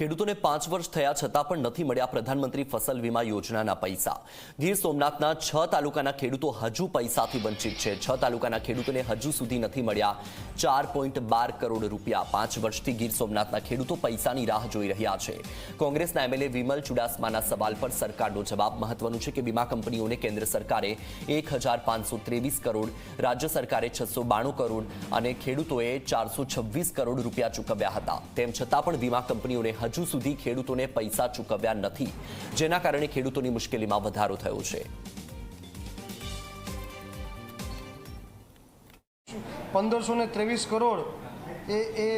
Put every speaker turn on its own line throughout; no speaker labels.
ખેડૂતોને પાંચ વર્ષ થયા છતાં પણ નથી મળ્યા પ્રધાનમંત્રી ફસલ વીમા યોજનાના પૈસા. ગીર સોમનાથના છ તાલુકાના ખેડૂતો હજુ પૈસાથી વંચિત છે. છ તાલુકાના ખેડૂતોને હજુ સુધી નથી મળ્યા ચાર કરોડ રૂપિયા. પાંચ વર્ષથી ગીર સોમનાથના ખેડૂતો પૈસાની રાહ જોઈ રહ્યા છે. કોંગ્રેસના એમએલએ વિમલ ચુડાસમાના સવાલ પર સરકારનો જવાબ મહત્વનું છે કે વીમા કંપનીઓને કેન્દ્ર સરકારે એક હજાર પાંચસો ત્રેવીસ કરોડ, રાજ્ય સરકારે છસો બાણું કરોડ અને ખેડૂતોએ ચારસો છવ્વીસ કરોડ રૂપિયા ચૂકવ્યા હતા. તેમ છતાં પણ વીમા કંપનીઓને હજુ સુધી ખેડૂતોને પૈસા ચૂકવ્યા નથી, જેના કારણે ખેડૂતોની મુશ્કેલીમાં વધારો થયો છે.
પંદરસો ને ત્રેવીસ કરોડ એ એ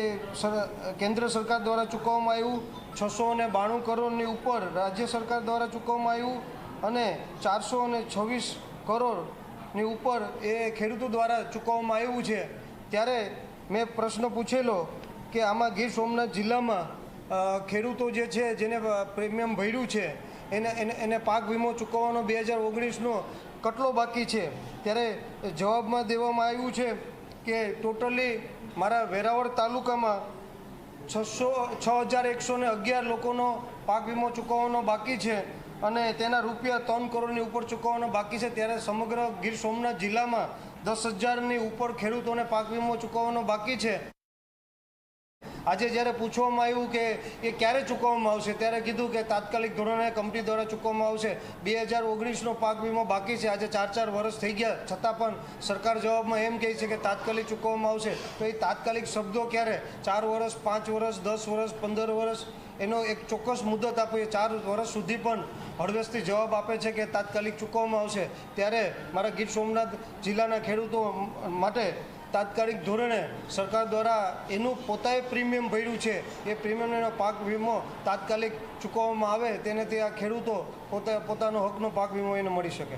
કેન્દ્ર સરકાર દ્વારા ચૂકવવામાં આવ્યું. છસો ને બાણું કરોડની ઉપર રાજ્ય સરકાર દ્વારા ચૂકવવામાં આવ્યું. અને ચારસો ને છવ્વીસ કરોડની ઉપર એ ખેડૂતો દ્વારા ચૂકવવામાં આવ્યું છે. ત્યારે મેં પ્રશ્ન પૂછેલો કે આમાં ગીર સોમનાથ જિલ્લામાં ખેડૂતો જે છે, જેને પ્રીમિયમ ભર્યું છે, એને એને એને પાક વીમો ચૂકવવાનો બે હજાર ઓગણીસનો કેટલો બાકી છે? ત્યારે જવાબમાં દેવામાં આવ્યું છે કે ટોટલી મારા વેરાવળ તાલુકામાં છસો, છ હજાર એકસો ને અગિયાર લોકોનો પાક વીમો ચૂકવવાનો બાકી છે અને તેના રૂપિયા ત્રણ કરોડની ઉપર ચૂકવવાનો બાકી છે. ત્યારે સમગ્ર ગીર સોમનાથ જિલ્લામાં દસ હજારની ઉપર ખેડૂતોને પાક વીમો ચૂકવવાનો બાકી છે. આજે જ્યારે પૂછવામાં આવ્યું કે એ ક્યારે ચૂકવવામાં આવશે, ત્યારે કીધું કે તાત્કાલિક ધોરણે કંપની દ્વારા ચૂકવવામાં આવશે. બે હજાર ઓગણીસનો પાક વીમો બાકી છે. આજે ચાર ચાર વર્ષ થઈ ગયા, છતાં પણ સરકાર જવાબમાં એમ કહે છે કે તાત્કાલિક ચૂકવવામાં આવશે. તો એ તાત્કાલિક શબ્દો ક્યારે? ચાર વર્ષ, પાંચ વર્ષ, દસ વર્ષ, પંદર વર્ષ? એનો એક ચોક્કસ મુદત આપીએ ચાર વર્ષ સુધી પણ હળવેશથી જવાબ આપે છે કે તાત્કાલિક ચૂકવવામાં આવશે. ત્યારે મારા ગીર સોમનાથ જિલ્લાના ખેડૂતો માટે તાત્કાલિક ધોરણે સરકાર દ્વારા એનું પોતાએ પ્રીમિયમ ભર્યું છે. એ પ્રીમિયમનો પાક વીમો તાત્કાલિક ચૂકવવામાં આવે તેનાથી આ ખેડૂતો પોતે, પોતાનો હકનો પાક વીમો એને મળી શકે.